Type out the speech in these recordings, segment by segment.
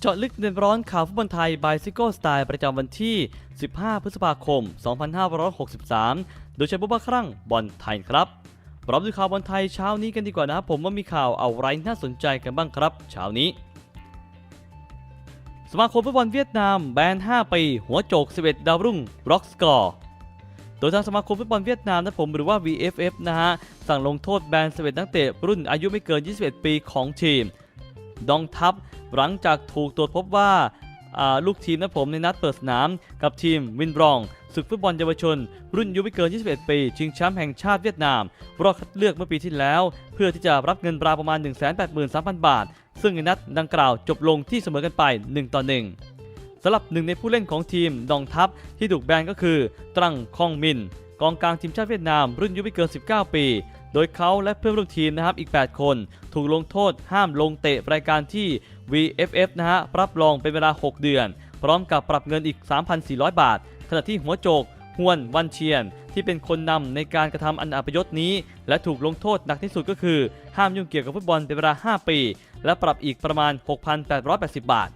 เจาะลึกเด่นร้อนข่าวฟุตบอลไทยบายซิโก้สไตล์ประจำวันที่ 15 พฤษภาคม 2563 โดยใช้บุบาครั่งบอลไทยครับพร้อมดูข่าวบอลไทยเช้านี้กันดีกว่านะครับผมว่ามีข่าวอะไรน่าสนใจกันบ้างครับ เช้านี้ สมาคมฟุตบอลเวียดนามแบน 5 ปี หัวโจก 11 ดาวรุ่งบล็อกสกอร์โดยทางสมาคมฟุตบอลเวียดนามนะผมหรือว่า VFF นะฮะ สั่งลงโทษแบน 11 นักเตะรุ่นอายุไม่เกิน 21 ปีของทีม ดองทัพ หลังจากถูกตรวจพบว่าลูกทีมนะผมในนัดเปิดสนาม กับทีมวินบรองศึกฟุตบอลเยาวชน รุ่นอายุไม่เกิน 21 ปี ชิงแชมป์แห่งชาติเวียดนาม รอบคัดเลือกเมื่อปีที่แล้ว เพื่อที่จะรับเงินราวประมาณ 183,000 บาท ซึ่งในนัดดังกล่าวจบลงที่เสมอกันไป 1 ต่อ 1สำหรับหนึ่งในผู้เล่นของทีมดองทัพที่ถูกแบนก็คือตรังคองมิน กองกลางทีมชาติเวียดนาม รุ่นอายุไม่เกิน 19 ปี โดยเขาและเพื่อนร่วมทีมนะครับอีก 8 คน ถูกลงโทษห้ามลงเตะรายการที่ VFF นะฮะรับรองเป็นเวลา 6 เดือน พร้อมกับปรับเงินอีก 3,400 บาท ขณะที่หัวโจกฮวนวันเชียน ที่เป็นคนนำในการกระทำอันอัปยศนี้ และถูกลงโทษหนักที่สุดก็คือ ห้ามยุ่งเกี่ยวกับฟุตบอลเป็นเวลา 5 ปี และปรับอีกประมาณ 6,880 บาท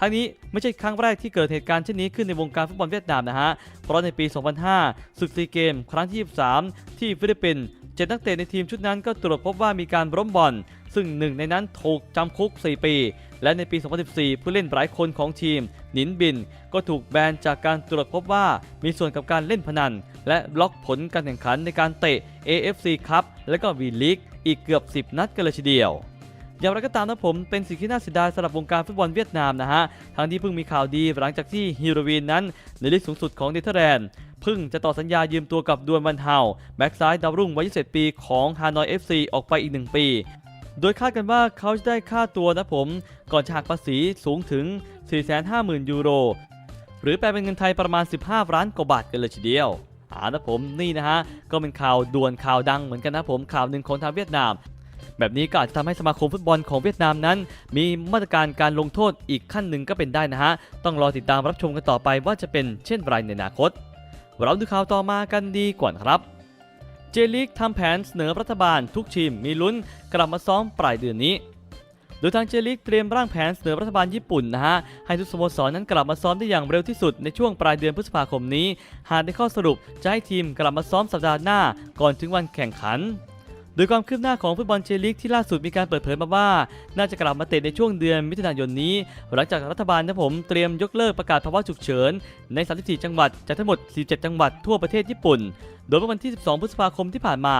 ทั้งนี้ไม่ใช่ครั้งแรกที่เกิดเหตุการณ์เช่นนี้ขึ้นในวงการฟุตบอลเวียดนามนะฮะ เพราะในปี 2005ศึกซีเกม ครั้งที่ 23 ที่ฟิลิปปินส์ เจ็ดนักเตะในทีมชุดนั้นก็ตรวจพบว่ามีการล้มบอล ซึ่งหนึ่งในนั้นถูกจำคุก 4 ปี และในปี 2014 ผู้เล่นหลายคนของทีม หนินบิน ก็ถูกแบนจากการตรวจพบว่ามีส่วนกับการเล่นพนัน และบล็อกผลการแข่งขันในการเตะ AFC ครับและก็ V League อีกเกือบ 10 นัดกันเลยทีเดียว อย่างไรก็ตามนะผมเป็นสิ่งที่น่าเสียดายสำหรับวงการฟุตบอลเวียดนามนะฮะทั้งที่เพิ่งมีข่าวดีหลังจากที่ฮิโรวีนนั้นในลีกสูงสุดของเนเธอร์แลนด์เพิ่งจะต่อสัญญายืมตัวกับดวนวันเฮาแบ็กซ้ายดาวรุ่งวัย21ปีของฮานอย FC ออกไปอีก 1 ปี โดยคาดกันว่าเขาจะได้ค่าตัวนะผม ก่อนจะหักภาษีสูงถึง 450,000 ยูโร หรือแปลเป็นเงินไทยประมาณ 15 ล้านกว่าบาทกันเลยทีเดียวอ่านะผมนี่นะฮะ ก็เป็นข่าวด่วนข่าวดังเหมือนกันนะผมข่าวหนึ่งของทางเวียดนาม แบบนี้ก็อาจจะทำให้สมาคมฟุตบอลของเวียดนามนั้น มีมาตรการการลงโทษอีกขั้นหนึ่งก็เป็นได้นะฮะ ต้องรอติดตามรับชมกันต่อไปว่าจะเป็นเช่นไรในอนาคต เราดูข่าวต่อมากันดีกว่าครับเจลิกทำแผนเสนอรัฐบาลทุกทีมมีลุ้นกลับมาซ้อมปลายเดือนนี้โดยทางเจลิกเตรียมร่างแผนเสนอรัฐบาลญี่ปุ่นนะฮะ ให้ทุกสโมสรนั้นกลับมาซ้อมได้อย่างเร็วที่สุดในช่วงปลายเดือนพฤษภาคมนี้ หากได้ข้อสรุปจะให้ทีมกลับมาซ้อมสัปดาห์หน้า ก่อนถึงวันแข่งขัน โดยความคืบหน้าของฟุตบอลเจลิกที่ล่าสุดมีการเปิดเผยมาว่า น่าจะกลับมาเตะในช่วงเดือนมิถุนายนนี้ หลังจากรัฐบาลนะผมเตรียมยกเลิกประกาศภาวะฉุกเฉิน ใน 34 จังหวัดจากทั้งหมด 47 จังหวัดทั่วประเทศญี่ปุ่น โดยเมื่อวันที่ 12 พฤษภาคมที่ผ่านมา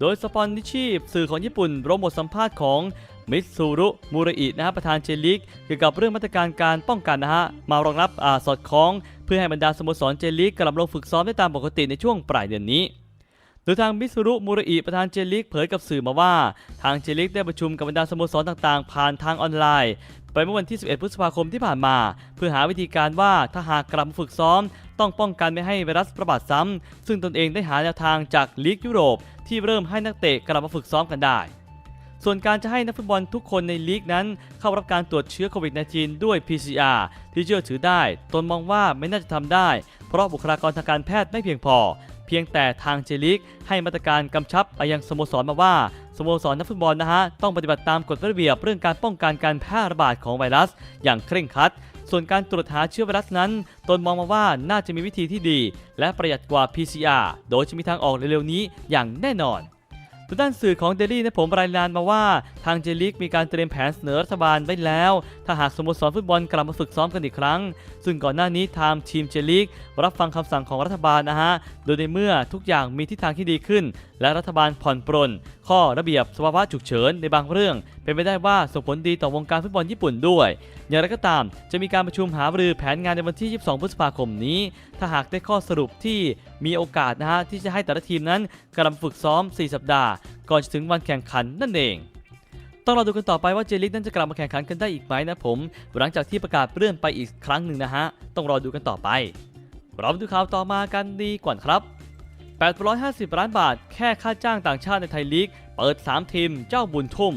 โดยสปอนนิชีพสื่อของญี่ปุ่นรโมทสัมภาษณ์ของมิตซูรุมูระอินะฮะประธานเจลิกเกี่ยวกับเรื่องมาตรการการป้องกันนะฮะมารองรับอาสอดคล้อง เพื่อให้บรรดาสโมสรเจลิกกลับลงฝึกซ้อมได้ตามปกติในช่วงปลายเดือนนี้ โดยทางมิสุรุมูระอิประธานเจลิกเผยกับสื่อมาว่า ทางเจลิกได้ประชุมกับบรรดาสโมสรต่างๆ ผ่านทางออนไลน์ ไปเมื่อวันที่ 11 พฤษภาคมที่ผ่านมา เพื่อหาวิธีการว่าถ้าหากกลับมาฝึกซ้อม ต้องป้องกันไม่ให้ไวรัสระบาดซ้ำซึ่งตนเองได้หาแนวทางจากลีกยุโรป ที่เริ่มให้นักเตะกลับมาฝึกซ้อมกันได้ส่วนการจะให้นักฟุตบอลทุกคนในลีกนั้น เข้ารับการตรวจเชื้อโควิด -19 ด้วย PCR ที่เชื่อถือได้ ตนมองว่าไม่น่าจะทำได้ เพราะบุคลากรทางการแพทย์ไม่เพียงพอ เพียงแต่ทางเจลิกให้มาตรการกำชับไปยังสโมสรมาว่าสโมสรนักฟุตบอลนะฮะต้องปฏิบัติตามกฎระเบียบเรื่องการป้องกันการแพร่ระบาดของไวรัส อย่างเคร่งครัด ส่วนการตรวจหาเชื้อไวรัสนั้น ตนมองมาว่าน่าจะมีวิธีที่ดี และประหยัดกว่า PCR โดยจะมีทางออกเร็วๆนี้อย่างแน่นอน ทางด้านสื่อของเดลี่นะผมรายงานมาว่าทางเจลิกมีการเตรียมแผนเสนอรัฐบาลไว้แล้ว ถ้าหากสโมสรฟุตบอลกลับมาฝึกซ้อมกันอีกครั้ง ซึ่งก่อนหน้านี้ทางทีมเจลิกรับฟังคำสั่งของรัฐบาลนะฮะ โดยในเมื่อทุกอย่างมีทิศทางที่ดีขึ้น และรัฐบาลผ่อนปรน ข้อระเบียบสภาวะฉุกเฉินในบางเรื่อง เป็นไปได้ว่าส่งผลดีต่อวงการฟุตบอลญี่ปุ่นด้วย อย่างไรก็ตามจะมีการประชุมหารือแผนงานในวันที่ 22 พฤษภาคมนี้ ถ้าหากได้ข้อสรุปที่มีโอกาสนะฮะที่จะให้แต่ละทีมนั้นกลับมาฝึกซ้อม 4 สัปดาห์ ก่อนจะถึงวันแข่งขันนั่นเองต้องรอดูกันต่อไปว่าเจลิกนั้นจะกลับมาแข่งขันกันได้อีกไหมนะผม หลังจากที่ประกาศเลื่อนไปอีกครั้งหนึ่งนะฮะ ต้องรอดูกันต่อไป เรามาดูข่าวต่อมากันดีกว่าครับ 850 ล้านบาท แค่ค่าจ้างต่างชาติในไทยลีก เปิด 3 ทีม เจ้าบุญทุ่ม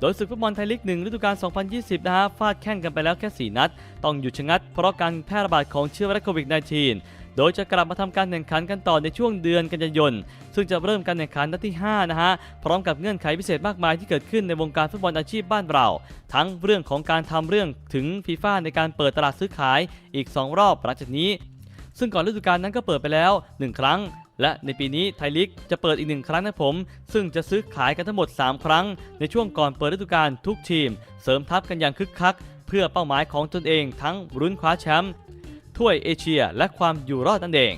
โดยศึกฟุตบอลไทยลีก1ฤดูกาล 2020 นะฮะ ฟาดแข่งกันไปแล้วแค่ 4 นัด ต้องหยุดชะงัด เพราะการแพร่ระบาดของเชื้อไวรัสโควิด -19 โดยจะกลับมาทำการแข่งขันกันต่อในช่วงเดือนกันยายน ซึ่งจะเริ่มการแข่งขันนัดที่ 5 นะฮะ พร้อมกับเงื่อนไขพิเศษมากมายที่เกิดขึ้นในวงการฟุตบอลอาชีพบ้านเรา ทั้งเรื่องของการทำเรื่องถึงฟีฟ่าในการเปิดตลาดซื้อขายอีก 2 รอบหลังจากนี้ ซึ่งก่อนฤดูกาลนั้นก็เปิดไปแล้ว 1 ครั้งและในปีนี้ไทยลีกจะเปิดอีกหนึ่งครั้งนะผม ซึ่งจะซื้อขายกันทั้งหมด 3 ครั้ง ในช่วงก่อนเปิดฤดูกาลทุกทีม เสริมทัพกันอย่างคึกคัก เพื่อเป้าหมายของตนเองทั้งรุ้นคว้าแชมป์ ถ้วยเอเชีย และความอยู่รอดนั่นเอง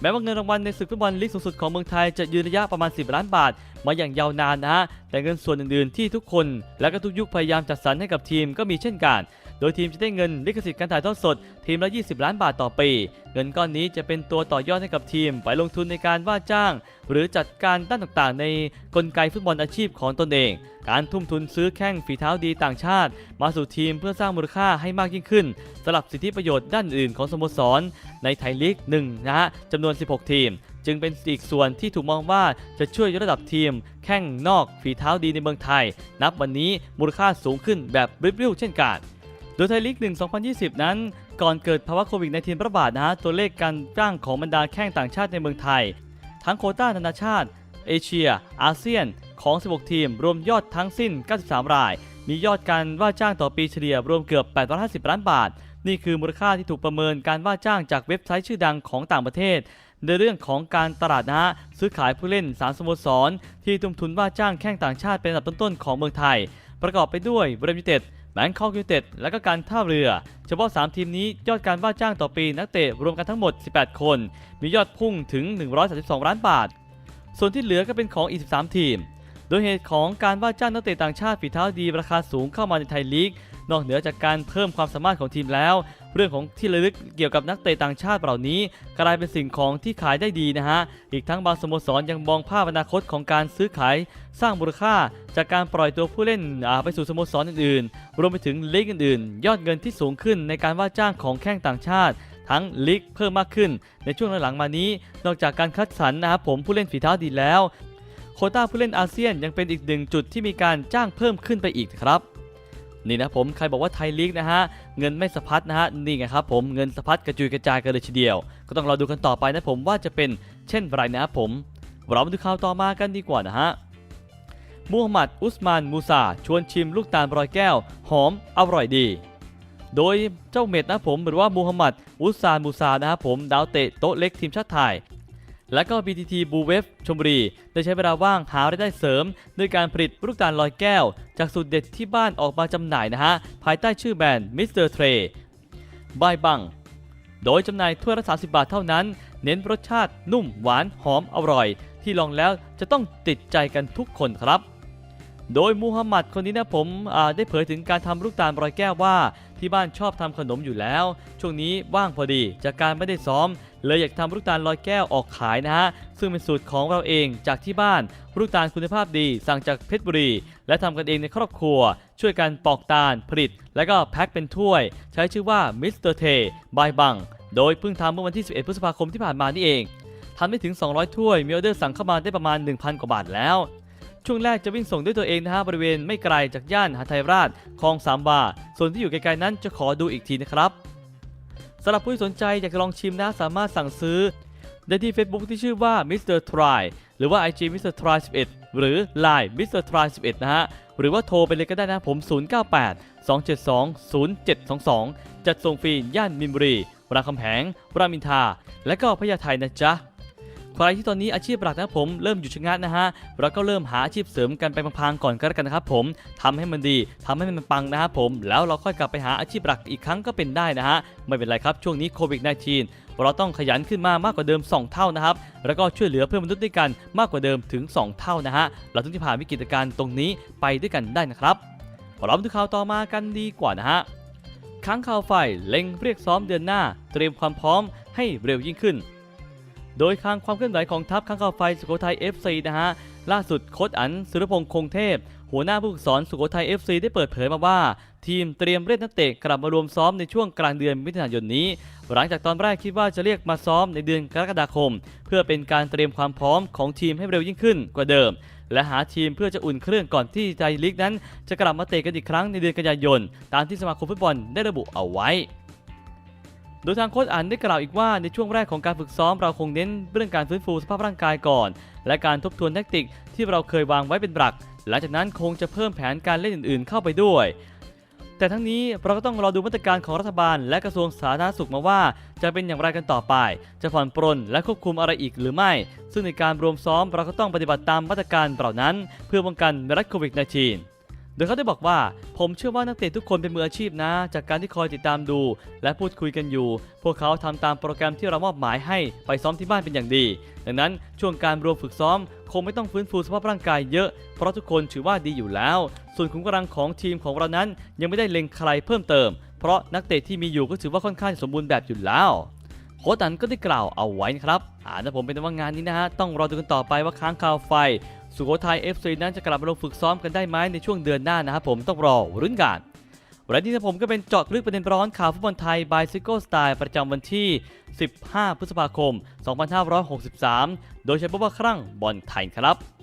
แม้ว่าเงินรางวัลในศึกฟุตบอลลีกสูงสุดของเมืองไทยจะยืนระยะประมาณ 10 ล้านบาทมาอย่างยาวนานนะฮะแต่เงินส่วนอื่นๆ ที่ทุกคน และก็ทุกยุคพยายามจัดสรรให้กับทีมก็มีเช่นกัน โดยทีมจะได้เงินลิขสิทธิ์การถ่ายทอดสด ทีมละ 20 ล้านบาทต่อปี เงินก้อนนี้จะเป็นตัวต่อยอดให้กับทีม ไปลงทุนในการว่าจ้าง หรือจัดการด้านต่างๆ ในกลไกฟุตบอลอาชีพของตนเอง การทุ่มทุนซื้อแข้งฝีเท้าดีต่างชาติ มาสู่ทีมเพื่อสร้างมูลค่าให้มากยิ่งขึ้นสลับสิทธิประโยชน์ด้านอื่นของสโมสร ในไทยลีก1นะฮะจำนวน 16 ทีม จึงเป็นอีกส่วนที่ถูกมองว่าจะช่วยยกระดับทีม แข้งนอกฝีเท้าดีในเมืองไทย นับวันนี้มูลค่าสูงขึ้นแบบริบๆเช่นกันโดยไทยลีก 1 2020 นั้น ก่อนเกิดภาวะโควิด -19 ระบาดนะฮะตัวเลขการจ้างของบรรดาแข้งต่างชาติในเมืองไทย ทั้งโคต้านานาชาติ เอเชีย อาเซียน ของ 16 ทีม รวมยอดทั้งสิ้น 93 ราย มียอดการว่าจ้างต่อปีเฉลี่ยรวมเกือบ 850 ล้านบาท นี่คือมูลค่าที่ถูกประเมินการว่าจ้างจากเว็บไซต์ชื่อดังของต่างประเทศ ในเรื่องของการตลาดนะฮะซื้อขายผู้เล่นสามสโมสร ที่ทุ่มทุนว่าจ้างแข้งต่างชาติเป็นอันดับต้นๆของเมืองไทย ประกอบไปด้วยบรมยูเต็ดแบงคอกยูเต็ดและก็การท่าเรือ เฉพาะ 3 ทีมนี้ยอดการว่าจ้างต่อปีนักเตะรวมกันทั้งหมด 18 คน มียอดพุ่งถึง 132 ล้านบาท ส่วนที่เหลือก็เป็นของอีก13ทีม โดยเหตุของการว่าจ้างนักเตะต่างชาติฝีเท้าดีราคาสูงเข้ามาในไทยลีก นอกเหนือจากการเพิ่มความสามารถของทีมแล้ว เรื่องของที่ระลึกเกี่ยวกับนักเตะต่างชาติเหล่านี้ กลายเป็นสิ่งของที่ขายได้ดีนะฮะ อีกทั้งบางสโมสรยังมองภาพอนาคตของการซื้อขายสร้างมูลค่าจากการปล่อยตัวผู้เล่นไปสู่สโมสรอื่นๆ รวมไปถึงลีกอื่นๆ ยอดเงินที่สูงขึ้นในการว่าจ้างของแข้งต่างชาติทั้งลีกเพิ่มมากขึ้น ในช่วงหลังๆมานี้ นอกจากการคัดสรรนะครับผมผู้เล่นฝีเท้าดีแล้ว โคต้าผู้เล่นอาเซียนยังเป็นอีกหนึ่งจุดที่มีการจ้างเพิ่มขึ้นไปอีกครับ นี่นะผมใครบอกว่าไทยลีกนะฮะเงินไม่สะพัดนะฮะนี่ไงครับผมเงินสะพัดกระจุยกระจายกันเลยทีเดียว ก็ต้องรอดูกันต่อไปนะผมว่าจะเป็นเช่นไรนะครับผมเรามาดูข่าวต่อมากันดีกว่านะฮะมูฮัมหมัดอุสมานมูซาชวนชิมลูกตาลรอยแก้ว หอมอร่อยดี โดยเจ้าเม็ดนะผมหรือว่ามูฮัมหมัดอุสมานมูซานะครับผมดาวเตะโต๊ะเล็กทีมชาติไทย และก็ BTT บูเวฟชมบุรี ได้ใช้เวลาว่างหารายได้เสริม ด้วยการผลิตลูกตาลลอยแก้ว จากสูตรเด็ดที่บ้านออกมาจำหน่ายนะฮะ ภายใต้ชื่อแบรนด์ Mr. Tray บายบัง โดยจำหน่ายถ้วยละ30 บาทเท่านั้น เน้นรสชาตินุ่มหวานหอมอร่อย ที่ลองแล้วจะต้องติดใจกันทุกคนครับโดยมูฮัมหมัดคนนี้นะผมได้เผยถึงการทำลูกตาลรอยแก้วว่า ที่บ้านชอบทำขนมอยู่แล้ว ช่วงนี้ว่างพอดีจากการไม่ได้ซ้อม เลยอยากทำลูกตาลลอยแก้วออกขายนะฮะ ซึ่งเป็นสูตรของเราเองจากที่บ้านลูกตาลคุณภาพดีสั่งจากเพชรบุรี และทำกันเองในครอบครัว ช่วยกันปอกตาลผลิต และก็แพ็คเป็นถ้วย ใช้ชื่อว่า Mr. T by บังโดยเพิ่งทำเมื่อวันที่ 11 พฤษภาคมที่ผ่านมานี่เองทำไม่ถึง 200 ถ้วย มีออเดอร์สั่งเข้ามาได้ประมาณ 1,000 กว่าบาทแล้ว ช่วงแรกจะวิ่งส่งด้วยตัวเองนะฮะบริเวณไม่ไกลจากย่านหาไทยราชคลองสามวาส่วนที่อยู่ไกลๆนั้นจะขอดูอีกทีนะครับ สำหรับผู้ที่สนใจอยากจะลองชิมนะสามารถสั่งซื้อ ได้ที่ Facebook ที่ชื่อว่า Mr. Try หรือว่า IG Mr. Try 11 หรือ Line Mr. Try 11 นะฮะ หรือว่าโทรไปเลยก็ได้นะผม 098 272 0722 จัดส่งฟรีย่านมินบุรีรามคำแหงรามอินทาและก็พญาไทนะจ๊ะ ใครที่ตอนนี้อาชีพหลักนะผมเริ่มอยู่ชะงักนะฮะเราก็เริ่มหาอาชีพเสริมกันไปพลางๆก่อนก็แล้วกันนะครับผมทำให้มันดีทำให้มันปังนะครับผมแล้วเราค่อยกลับไปหาอาชีพหลักอีกครั้งก็เป็นได้นะฮะไม่เป็นไรครับช่วงนี้โควิด -19 เราต้องขยันขึ้นมามากกว่าเดิม 2 เท่านะครับ แล้วก็ช่วยเหลือเพื่อนมนุษย์ด้วยกันมากกว่าเดิมถึง 2 เท่านะฮะ เราต้องที่ผ่านวิกฤตการณ์ตรงนี้ไปด้วยกันได้นะครับเรามาดูข่าวต่อมากันดีกว่านะฮะค้างข่าวไฟเล็งเรียกซ้อมเดือนหน้า เตรียมความพร้อมให้เร็วยิ่งขึ้น โดยทางความเคลื่อนไหวของทัพข้างข่าวไฟสุโขทัย FC นะฮะล่าสุดโค้ชอันสุรพงษ์คงเทพ หัวหน้าผู้ฝึกสอนสุโขทัย FC ได้เปิดเผยมาว่า ทีมเตรียมเรียกนักเตะกลับมารวมซ้อมในช่วงกลางเดือนมิถุนายนนี้ หลังจากตอนแรกคิดว่าจะเรียกมาซ้อมในเดือนกรกฎาคม เพื่อเป็นการเตรียมความพร้อมของทีมให้เร็วยิ่งขึ้นกว่าเดิม และหาทีมเพื่อจะอุ่นเครื่องก่อนที่ไทยลีกนั้น จะกลับมาเตะกันอีกครั้งในเดือนกันยายนตามที่สมาคมฟุตบอลได้ระบุเอาไว้ โดยทางโค้ชอันได้กล่าวอีกว่าในช่วงแรกของการฝึกซ้อมเราคงเน้นเรื่องการฟื้นฟูสภาพร่างกายก่อน และการทบทวนแทคติกที่เราเคยวางไว้เป็นหลัก หลังจากนั้นคงจะเพิ่มแผนการเล่นอื่นๆ เข้าไปด้วย แต่ทั้งนี้เราก็ต้องรอดูมาตรการของรัฐบาล และกระทรวงสาธารณสุขมาว่า จะเป็นอย่างไรกันต่อไป จะผ่อนปรนและควบคุมอะไรอีกหรือไม่ ซึ่งในการรวมซ้อมเราก็ต้องปฏิบัติตามมาตรการเหล่านั้น เพื่อป้องกันไวรัสโควิด -19 โดยเขาได้บอกว่า ผมเชื่อว่านักเตะทุกคนเป็นมืออาชีพนะ จากการที่คอยติดตามดู และพูดคุยกันอยู่ พวกเขาทำตามโปรแกรมที่เรามอบหมายให้ไปซ้อมที่บ้านเป็นอย่างดี ดังนั้นช่วงการรวมฝึกซ้อม คงไม่ต้องฟื้นฟูสภาพร่างกายเยอะ เพราะทุกคนถือว่าดีอยู่แล้ว ส่วนขุมกำลังของทีมของเรานั้นยังไม่ได้เล็งใครเพิ่มเติม เพราะนักเตะที่มีอยู่ก็ถือว่าค่อนข้างสมบูรณ์แบบอยู่แล้วโค้ชอันก็ได้กล่าวเอาไว้นะครับอ่านผมเป็นว่างานนี้นะฮะต้องรอดูกันต่อไปว่าค้างคาวไฟ สุโขทัย FC นั้นจะกลับมาลงฝึกซ้อมกันได้ไหมในช่วงเดือนหน้านะครับผมต้องรอรุ้นกันวันนี้นะผมก็เป็นเจาะลึกประเด็นร้อนข่าวฟุตบอลไทยบายซิโก้สไตล์ประจำวันที่ 15 พฤษภาคม 2563 โดยใช้พบว่าครั่งบอลไทยครับ